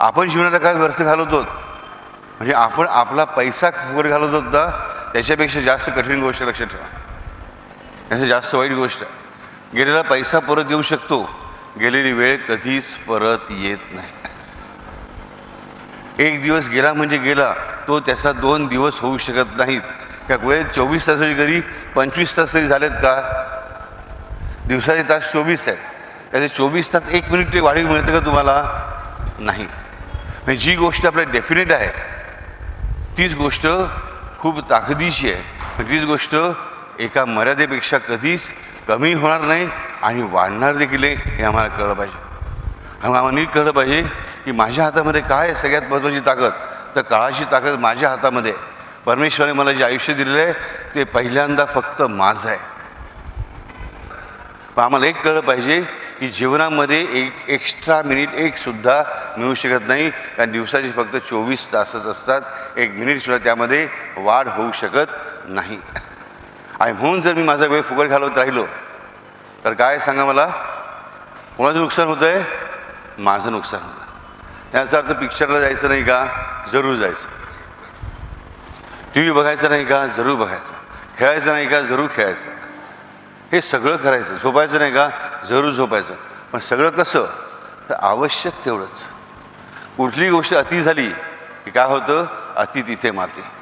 आपण जीवनाला काय व्यर्थ घालवतो? म्हणजे आपण आपला पैसा फुकट घालवत होता त्याच्यापेक्षा जास्त कठीण गोष्ट लक्षात ठेवा. त्याचं जास्त वाईट गोष्ट. आहे गेलेला पैसा परत येऊ शकतो. गेलेली वेळ कधीच परत येत नाही. एक दिवस गेला म्हणजे गेला तो त्याचा दोन दिवस होऊ शकत नाहीत. त्या वेळेत चोवीस तासाची घरी पंचवीस तास तरी झालेत का? दिवसाचे तास चोवीस आहेत. त्याचे चोवीस तास एक मिनिट ते वाढीव मिळतं का तुम्हाला? नाही. म्हणजे जी गोष्ट आपल्या डेफिनेट आहे. तीच गोष्ट खूप ताकदीची आहे. तीच गोष्ट एका मर्यादेपेक्षा कधीच कमी होणार नाही आणि वाढणार देखील आहे हे आम्हाला कळलं पाहिजे. आणि आम्हाला नीट कळलं पाहिजे की माझ्या हातामध्ये काय आहे सगळ्यात महत्त्वाची ताकद? तर काळाची ताकद माझ्या हातामध्ये आहे. परमेश्वराने मला जे आयुष्य दिलेलं आहे ते पहिल्यांदा फक्त माझं आहे. पण आम्हाला एक कळलं पाहिजे की जीवनामध्ये एक एक्स्ट्रा मिनिट एकसुद्धा मिळू शकत नाही. कारण दिवसाचे फक्त चोवीस तासच असतात. एक मिनिटसुद्धा त्यामध्ये वाढ होऊ शकत नाही. आणि म्हणून जर मी माझा वेळ फुकट घालवत राहिलो तर काय सांगा मला? कोणाचं नुकसान होतं आहे माझं नुकसान होतं याचा अर्थ पिक्चरला जायचं नाही का? जरूर जायचं. टी व्ही बघायचं नाही का? जरूर बघायचं. खेळायचं नाही का? जरूर खेळायचं. हे सगळं करायचं. झोपायचं नाही का? जरूर झोपायचं. पण सगळं कसं? तर आवश्यक तेवढंच. कुठली गोष्ट अति झाली की काय होतं? अति तिथे माते.